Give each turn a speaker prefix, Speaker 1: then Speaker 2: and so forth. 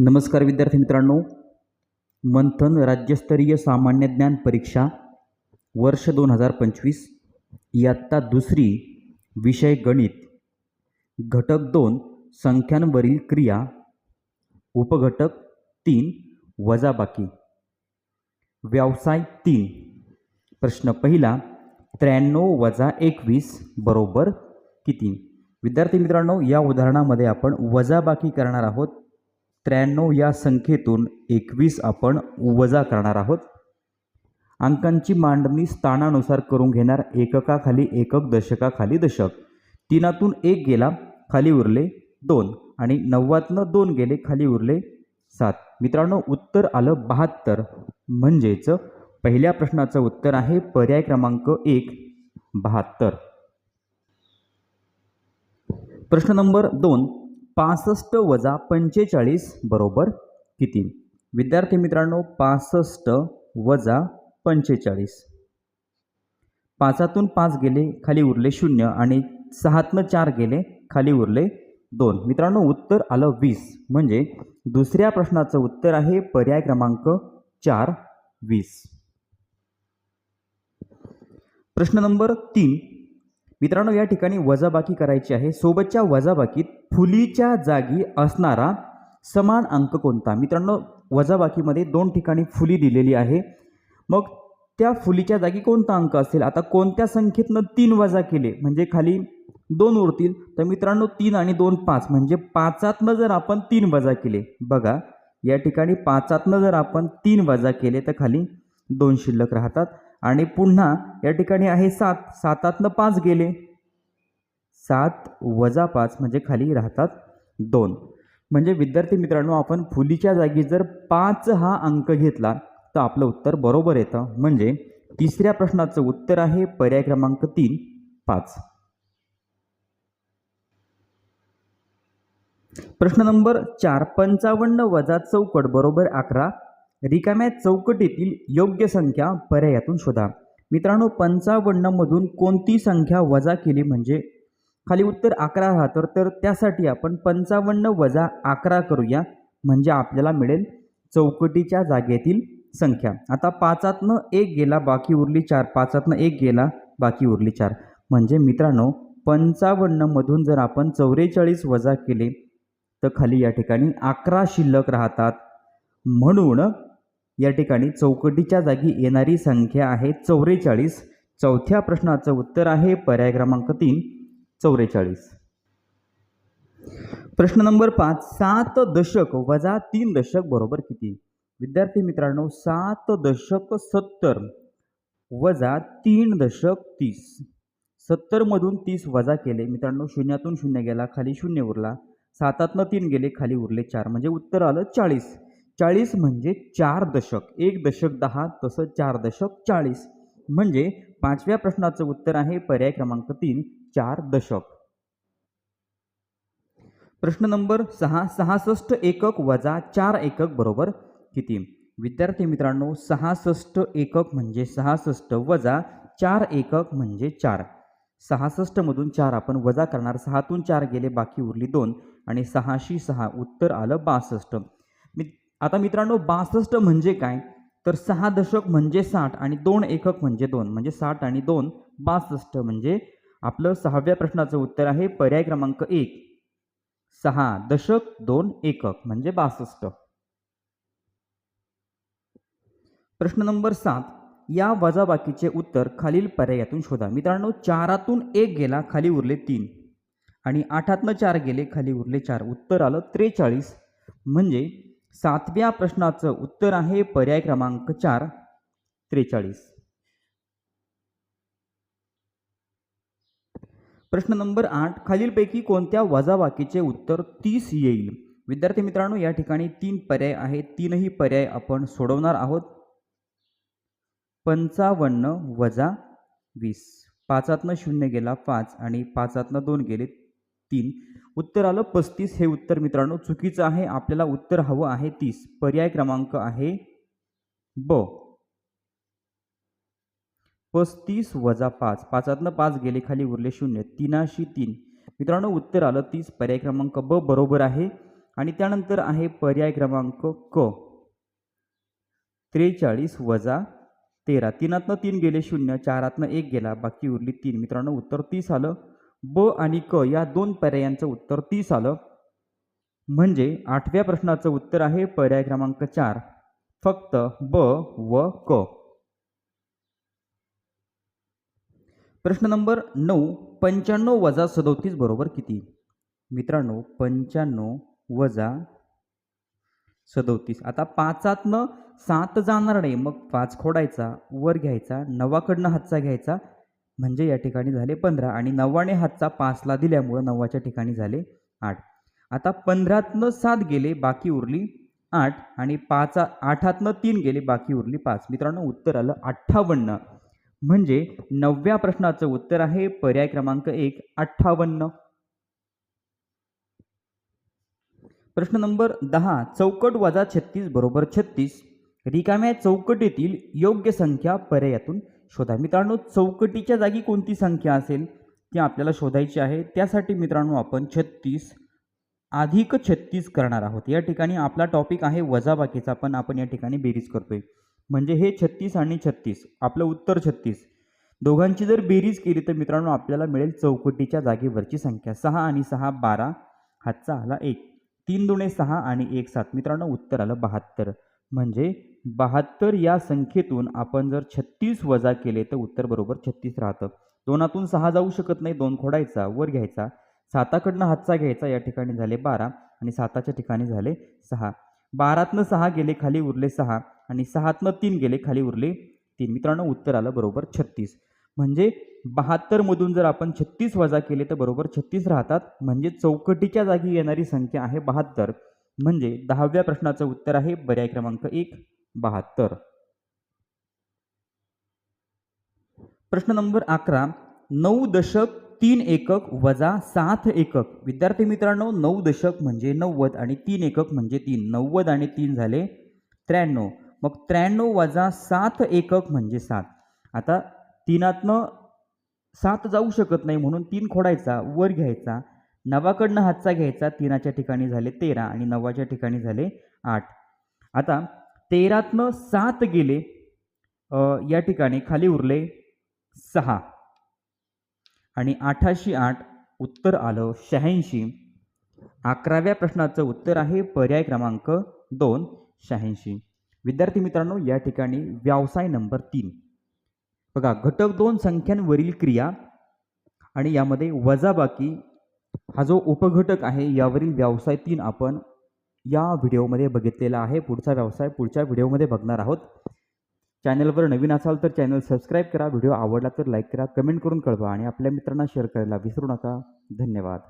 Speaker 1: नमस्कार विद्यार्थी मित्रांनो. मंथन राज्यस्तरीय सामान्य ज्ञान परीक्षा वर्ष दोन हजार पंचवीस. इयत्ता दुसरी विषय गणित. घटक दोन संख्यांवरील क्रिया. उपघटक तीन वजाबाकी व्यवसाय तीन. प्रश्न पहिला त्र्याण्णव वजा एकवीस बरोबर किती? विद्यार्थी मित्रांनो या उदाहरणामध्ये आपण वजाबाकी करणार आहोत. त्र्याण्णव या संख्येतून एकवीस आपण वजा करणार आहोत. अंकांची मांडणी स्थानानुसार करून घेणार एककाखाली एकक दशकाखाली दशक. तीनातून एक गेला खाली उरले दोन आणि नव्वदनं दोन गेले खाली उरले सात. मित्रांनो उत्तर आलं बहात्तर. म्हणजेच पहिल्या प्रश्नाचं उत्तर आहे पर्याय क्रमांक एक बहात्तर. प्रश्न नंबर दोन. पासष्ट वजा पंचेचाळीस बरोबर किती? विद्यार्थी मित्रांनो पासष्ट वजा पंचेचाळीस. पाचातून पाच गेले खाली उरले शून्य आणि सहातनं चार गेले खाली उरले दोन. मित्रांनो उत्तर आलं वीस. म्हणजे दुसऱ्या प्रश्नाचं उत्तर आहे पर्याय क्रमांक चार वीस. प्रश्न नंबर तीन. मित्रांनो या ठिकाणी वजाबाकी करायची आहे. सोबतच्या वजाबाकीत फुलीच्या जागी असणारा समान अंक कोणता? मित्रांनो वजाबाकीमध्ये दोन ठिकाणी फुली दिलेली आहे. मग त्या फुलीच्या जागी कोणता अंक असेल? आता कोणत्या संख्येतनं तीन वजा केले? म्हणजे खाली दोन उरतील. तर मित्रांनो तीन आणि दोन पाच. म्हणजे पाचातनं जर आपण तीन वजा केले बघा या ठिकाणी पाचातनं जर आपण तीन वजा केले तर खाली दोन शिल्लक राहतात. आणि पुन्हा या ठिकाणी आहे सात. सातातनं पाच गेले. सात वजा पाच म्हणजे खाली राहतात दोन. म्हणजे विद्यार्थी मित्रांनो आपण फुलीच्या जागी जर पाच हा अंक घेतला तर आपलं उत्तर बरोबर येतं. म्हणजे तिसऱ्या प्रश्नाचं उत्तर आहे पर्याय क्रमांक तीन पाच. प्रश्न नंबर चार पंचावन्न वजा चौकट बरोबर अकरा. रिकाम्या चौकटीतील योग्य संख्या पर्यायातून शोधा. मित्रांनो पंचावन्नमधून कोणती संख्या वजा केली म्हणजे? खाली उत्तर अकरा राहतं तर त्यासाठी आपण पंचावन्न वजा अकरा करूया म्हणजे आपल्याला मिळेल चौकटीच्या जागेतील संख्या. आता पाचातनं एक गेला बाकी उरली चार. पाचातनं एक गेला बाकी उरली चार. म्हणजे मित्रांनो पंचावन्नमधून जर आपण चौवेचाळीस वजा केले तर खाली या ठिकाणी अकरा शिल्लक राहतात. म्हणून या ठिकाणी चौकटीच्या जागी येणारी संख्या आहे चौवेचाळीस चौथ्या प्रश्नाचं उत्तर आहे पर्याय क्रमांक तीन चौवेचाळीस प्रश्न नंबर पाच सात दशक वजा तीन दशक बरोबर किती? विद्यार्थी मित्रांनो सात दशक सत्तर वजा तीन दशक तीस. सत्तरमधून तीस वजा केले. मित्रांनो शून्यातून शून्य गेला खाली शून्य उरला. सातातनं तीन गेले खाली उरले चार. म्हणजे उत्तर आलं चाळीस. चाळीस म्हणजे चार दशक. एक दशक दहा तसं चार दशक चाळीस. म्हणजे पाचव्या प्रश्नाचं उत्तर आहे पर्याय क्रमांक तीन चार दशक. प्रश्न नंबर सहा सहासष्ट एकक वजा चार एकक बरोबर किती? विद्यार्थी मित्रांनो सहासष्ट एकक म्हणजे सहासष्ट वजा चार एकक म्हणजे चार. सहासष्टमधून चार आपण वजा करणार. सहातून चार गेले बाकी उरली दोन. आणि सहाशी सहा उत्तर आलं बासष्ट. मी आता मित्रांनो बासष्ट म्हणजे काय? तर सहा दशक म्हणजे साठ आणि दोन एकक म्हणजे दोन. म्हणजे साठ आणि दोन बासष्ट म्हणजे आपलं सहाव्या प्रश्नाचं उत्तर आहे पर्याय क्रमांक एक. सहा दशक दोन एकक म्हणजे बासष्ट. प्रश्न नंबर सात. या वजाबाकीचे उत्तर खालील पर्यायातून शोधा. मित्रांनो चारातून एक गेला खाली उरले तीन. आणि आठातनं चार गेले खाली उरले चार. उत्तर आलं त्रेचाळीस. म्हणजे सातव्या प्रश्नाचं उत्तर आहे पर्याय क्रमांक चार त्रेचाळीस. प्रश्न नंबर आठ खालीलपैकी कोणत्या वजाबाकीचे उत्तर तीस येईल? विद्यार्थी मित्रांनो या ठिकाणी तीन पर्याय आहेत. तीनही पर्याय आपण सोडवणार आहोत. पंचावन्न वजा वीस. पाचातनं शून्य गेला पाच आणि पाचातनं दोन गेले तीन. उत्तर आलं पस्तीस हे उत्तर मित्रांनो चुकीचं आहे आपल्याला उत्तर हवं आहे तीस. पर्याय क्रमांक आहे ब. पस्तीस वजा पाच. पाचातनं पाच गेले खाली उरले शून्य. तीनाशी तीन. मित्रांनो उत्तर आलं तीस. पर्याय क्रमांक ब बरोबर आहे. आणि त्यानंतर आहे पर्याय क्रमांक क. त्रेचाळीस वजा तेरा. तीनातनं तीन गेले शून्य. चारातनं एक गेला बाकी उरली तीन. मित्रांनो उत्तर तीस आलं. ब आणि क या दोन पर्यायांचं उत्तर तीस आलं. म्हणजे आठव्या प्रश्नाचं उत्तर आहे पर्याय क्रमांक चार. फक्त ब व क. प्रश्न नंबर नऊ पंच्याण्णव वजा सदोतीस बरोबर किती? मित्रांनो पंच्याण्णव वजा सदोतीस. आता पाचातनं सात जाणार नाही मग पाच खोडायचा वर घ्यायचा नवाकडनं हातचा घ्यायचा म्हणजे या ठिकाणी झाले पंधरा आणि नव्वाने हातचा पाचला दिल्यामुळं नव्वाच्या ठिकाणी झाले आठ. आता पंधरातनं सात गेले बाकी उरली आठ आणि पाच आठातनं तीन गेले बाकी उरली पाच. मित्रांनो उत्तर आलं अठ्ठावन्न. म्हणजे नवव्या प्रश्नाचं उत्तर आहे पर्याय क्रमांक एक अठ्ठावन्न. प्रश्न नंबर दहा चौकट वजा छत्तीस बरोबर छत्तीस. रिकाम्या चौकटीतील योग्य संख्या पर्यायातून शोधा. मित्रांनो चौकटीच्या जागी कोणती संख्या असेल ती आपल्याला शोधायची आहे. त्यासाठी मित्रांनो आपण छत्तीस अधिक छत्तीस करणार आहोत. या ठिकाणी आपला टॉपिक आहे वजाबाकीचा पण आपण या ठिकाणी बेरीज करतोय. म्हणजे हे छत्तीस आणि छत्तीस आपलं उत्तर छत्तीस. दोघांची जर बेरीज केली तर मित्रांनो आपल्याला मिळेल चौकटीच्या जागेवरची संख्या. सहा आणि सहा बारा हातचा आला एक. तीन दुणे सहा आणि एक सात. मित्रांनो उत्तर आलं बहात्तर. म्हणजे बहात्तर या संख्येतून आपण जर छत्तीस वजा केले तर उत्तर बरोबर छत्तीस राहतं. दोनातून सहा जाऊ शकत नाही दोन खोडायचा वर घ्यायचा. साताकडनं हातचा घ्यायचा या ठिकाणी झाले बारा आणि साताच्या ठिकाणी झाले सहा. बारातनं सहा गेले खाली उरले सहा आणि सहातनं तीन गेले खाली उरले तीन. मित्रांनो उत्तर आलं बरोबर छत्तीस. म्हणजे बहात्तरमधून जर आपण छत्तीस वजा केले तर बरोबर छत्तीस राहतात. म्हणजे चौकटीच्या जागी येणारी संख्या आहे बहात्तर. म्हणजे दहाव्या प्रश्नाचं उत्तर आहे पर्याय क्रमांक एक. बहात्तर. प्रश्न नंबर अकरा. नऊ दशक तीन एकक वजा सात एकक. विद्यार्थी मित्रांनो नऊ दशक म्हणजे नव्वद आणि तीन एकक म्हणजे तीन. नव्वद आणि तीन झाले त्र्याण्णव. मग त्र्याण्णव वजा सात एकक म्हणजे सात. आता तीनातनं सात जाऊ शकत नाही म्हणून तीन खोडायचा वर घ्यायचा. नवाकडनं हातचा घ्यायचा तीनाच्या ठिकाणी झाले तेरा आणि नव्वाच्या ठिकाणी झाले आठ. आता तेरातनं सात गेले या ठिकाणी खाली उरले सहा. आणि आठाशी आठ उत्तर आलं शहाऐंशी. अकराव्या प्रश्नाचं उत्तर आहे पर्याय क्रमांक दोन शहाऐंशी. विद्यार्थी मित्रांनो या ठिकाणी व्यवसाय नंबर तीन. बघा घटक दोन संख्यांवरील क्रिया आणि यामध्ये वजाबाकी हा जो उपघटक आहे यावरील व्यवसाय तीन आपण या व्हिडिओमध्ये बघितलेला आहे. पुढचा व्यवसाय पुढच्या व्हिडिओमध्ये बघणार आहोत. चॅनलवर नवीन असाल तर चॅनल सबस्क्राईब करा. व्हिडिओ आवडला तर लाईक करा. कमेंट करून कळवा आणि आपल्या मित्रांना शेअर करायला विसरू नका. धन्यवाद.